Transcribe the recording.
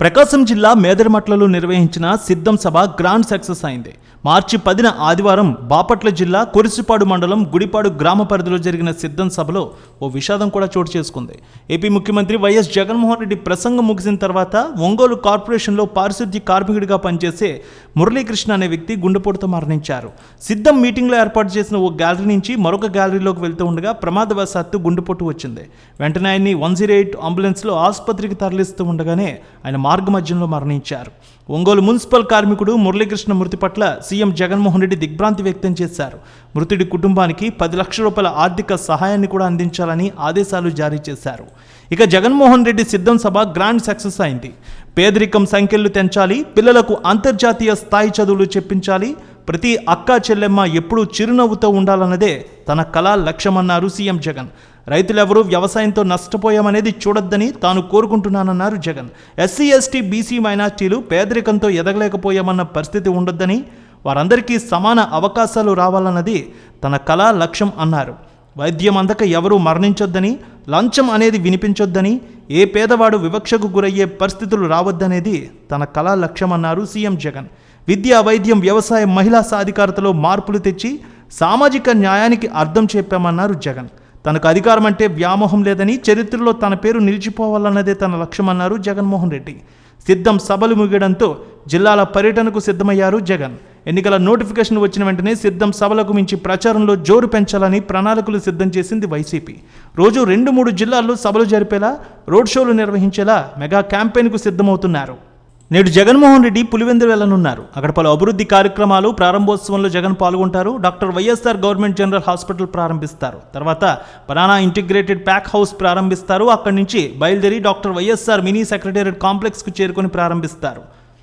ప్రకాశం జిల్లా మేదరమట్లలో నిర్వహించిన సిద్ధం సభ గ్రాండ్ సక్సెస్ అయింది. మార్చి పదిన ఆదివారం బాపట్ల జిల్లా కొరిసిపాడు మండలం గుడిపాడు గ్రామ పరిధిలో జరిగిన సిద్ధం సభలో ఓ విషాదం కూడా చోటు చేసుకుంది. ఏపీ ముఖ్యమంత్రి వైఎస్ జగన్మోహన్ రెడ్డి ప్రసంగం ముగిసిన తర్వాత ఒంగోలు కార్పొరేషన్లో పారిశుద్ధ్య కార్మికుడిగా పనిచేసే మురళీకృష్ణ అనే వ్యక్తి గుండెపోటుతో మరణించారు. సిద్ధం మీటింగ్లో ఏర్పాటు చేసిన ఓ గ్యాలరీ నుంచి మరొక గ్యాలరీలోకి వెళ్తూ ఉండగా ప్రమాదవశాత్తు గుండెపోటు వచ్చింది. వెంటనే ఆయన్ని వన్ జీరో ఎయిట్ అంబులెన్స్లో ఆసుపత్రికి తరలిస్తూ ఉండగానే ఆయన మార్గమధ్యంలో మరణించారు. ఒంగోలు మున్సిపల్ కార్మికుడు మురళీకృష్ణ మృతి పట్ల సీఎం జగన్మోహన్ రెడ్డి దిగ్భ్రాంతి వ్యక్తం చేశారు. మృతుడి కుటుంబానికి పది లక్షల రూపాయల ఆర్థిక సహాయాన్ని కూడా అందించాలని ఆదేశాలు జారీ చేశారు. ఇక జగన్మోహన్ రెడ్డి సిద్ధం సభ గ్రాండ్ సక్సెస్ అయింది. పేదరికం సంఖ్యలు తెంచాలి పిల్లలకు అంతర్జాతీయ స్థాయి చదువులు చెప్పించాలి ప్రతి అక్క చెల్లెమ్మ ఎప్పుడూ చిరునవ్వుతో ఉండాలన్నదే తన కళా లక్ష్యమన్నారు సీఎం జగన్. రైతులెవరూ వ్యవసాయంతో నష్టపోయామనేది చూడొద్దని తాను కోరుకుంటున్నానన్నారు జగన్. ఎస్సీ ఎస్టీ బీసీ మైనార్టీలు పేదరికంతో ఎదగలేకపోయామన్న పరిస్థితి ఉండొద్దని వారందరికీ సమాన అవకాశాలు రావాలన్నది తన కళా లక్ష్యం అన్నారు. వైద్యం అందక ఎవరూ మరణించొద్దని లంచం అనేది వినిపించొద్దని ఏ పేదవాడు వివక్షకు గురయ్యే పరిస్థితులు రావద్దనేది తన కళా లక్ష్యమన్నారు సీఎం జగన్. విద్య వైద్యం వ్యవసాయం మహిళా సాధికారతలో మార్పులు తెచ్చి సామాజిక న్యాయానికి అర్థం చెప్పామన్నారు జగన్. తనకు అధికారం అంటే వ్యామోహం లేదని చరిత్రలో తన పేరు నిలిచిపోవాలన్నదే తన లక్ష్యమన్నారు జగన్మోహన్ రెడ్డి. సిద్ధం సభలు ముగియడంతో జిల్లాల పర్యటనకు సిద్ధమయ్యారు జగన్. ఎన్నికల నోటిఫికేషన్ వచ్చిన వెంటనే సిద్ధం సభలకు మించి ప్రచారంలో జోరు పెంచాలని ప్రణాళికలు సిద్ధం చేసింది వైసీపీ. రోజు రెండు మూడు జిల్లాల్లో సభలు జరిపేలా రోడ్ షోలు నిర్వహించేలా మెగా క్యాంపెయిన్కు సిద్ధమవుతున్నారు. నేడు జగన్మోహన్ రెడ్డి పులివెందులు వెళ్ళనున్నారు అక్కడ పలు అభివృద్ధి కార్యక్రమాలు ప్రారంభోత్సవంలో జగన్ పాల్గొంటారు. Doctor YSR government general hospital ప్రారంభిస్తారు. తర్వాత బనానా ఇంటిగ్రేటెడ్ ప్యాక్ హౌస్ ప్రారంభిస్తారు. అక్కడి నుంచి బయలుదేరి డాక్టర్ వైఎస్ఆర్ మినీ సెక్రటేరియట్ కాంప్లెక్స్కు చేరుకొని ప్రారంభిస్తారు.